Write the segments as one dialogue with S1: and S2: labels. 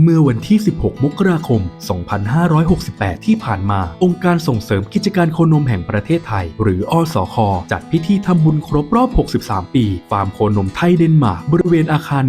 S1: เมื่อวันที่ 16 มกราคม 2568 ที่ผ่านมา องค์การส่งเสริมกิจการโคนมแห่งประเทศไทย หรืออสค จัดพิธีทำบุญครบรอบ 63 ปี ฟาร์มโคนมไทยเดนมาร์ก บริเวณอาคาร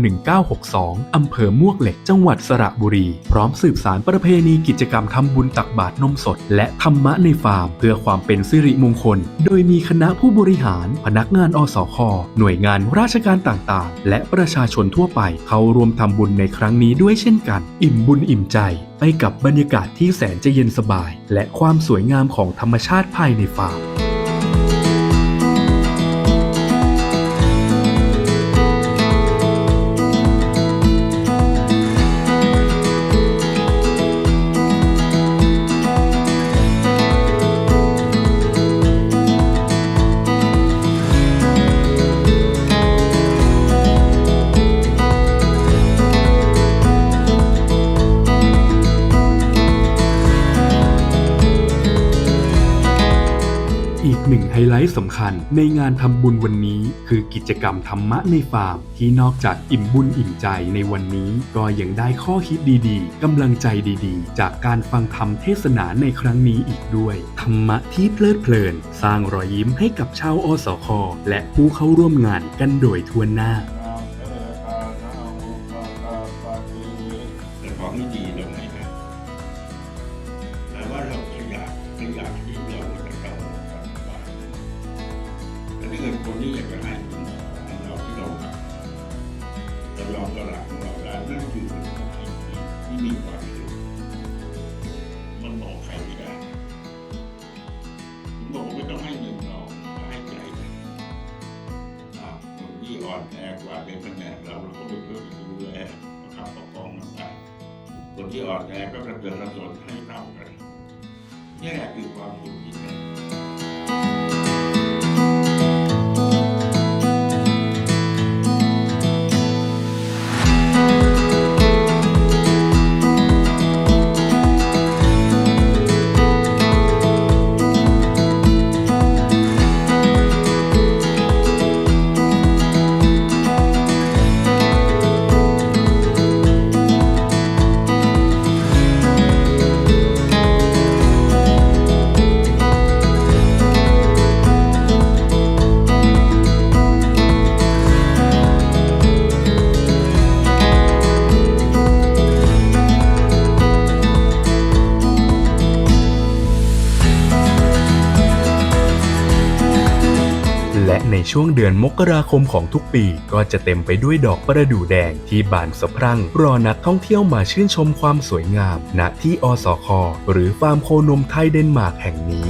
S1: 1962 อำเภอมวกเหล็ก จังหวัดสระบุรี พร้อมสืบสารประเพณีกิจกรรมทำบุญตักบาตรนมสด และธรรมะในฟาร์ม เพื่อความเป็นสิริมงคล โดยมีคณะผู้บริหาร พนักงานอสค หน่วยงานราชการต่างๆ และประชาชนทั่วไป เข้าร่วมทำบุญในครั้งนี้ด้วยเช่นกันอิ่มบุญอิ่มใจไปกับบรรยากาศที่แสนจะเย็นสบาย และความสวยงามของธรรมชาติภายในฟาร์ม อีกหนึ่งไฮไลท์สำคัญ ในงานทำบุญวันนี้คือกิจกรรมธรรมะในฟาร์ม ที่นอกจากอิ่มบุญอิ่มใจในวันนี้ ก็ยังได้ข้อคิดดีๆกำลังใจดีๆ จากการฟังธรรมเทศนาในครั้งนี้อีกด้วย ธรรมะที่เพลิดเพลิน สร้างรอยยิ้มให้กับชาวอสคและผู้เข้าร่วมงานกันโดยทั่วหน้า
S2: แต่ของไม่ดีตรงไหนนะแต่ว่าเราขยันขยันที่เละของเราได้วนั่นคือสิ่งที่ที่มีความสุขมันบอกใครไม่ได้ผมบอกว่าไม่ต้องให้เงินเราให้ใจอะคนที่อ่อนแอกว่าเป็นแผนกเราเราก็ไปช่วยกันดูแลประคับประคองมันไปคนที่อ่อนแอก็กระเตือนกระสนให้เท่ากันนี่แหละคือความสุขที่แท้
S1: ในช่วงเดือนมกราคมของทุกปี ก็จะเต็มไปด้วยดอกประดู่แดงที่บานสะพรั่ง รอนักท่องเที่ยวมาชื่นชมความสวยงาม ณที่อสคหรือฟาร์มโคนมไทยเดนมาร์กแห่งนี้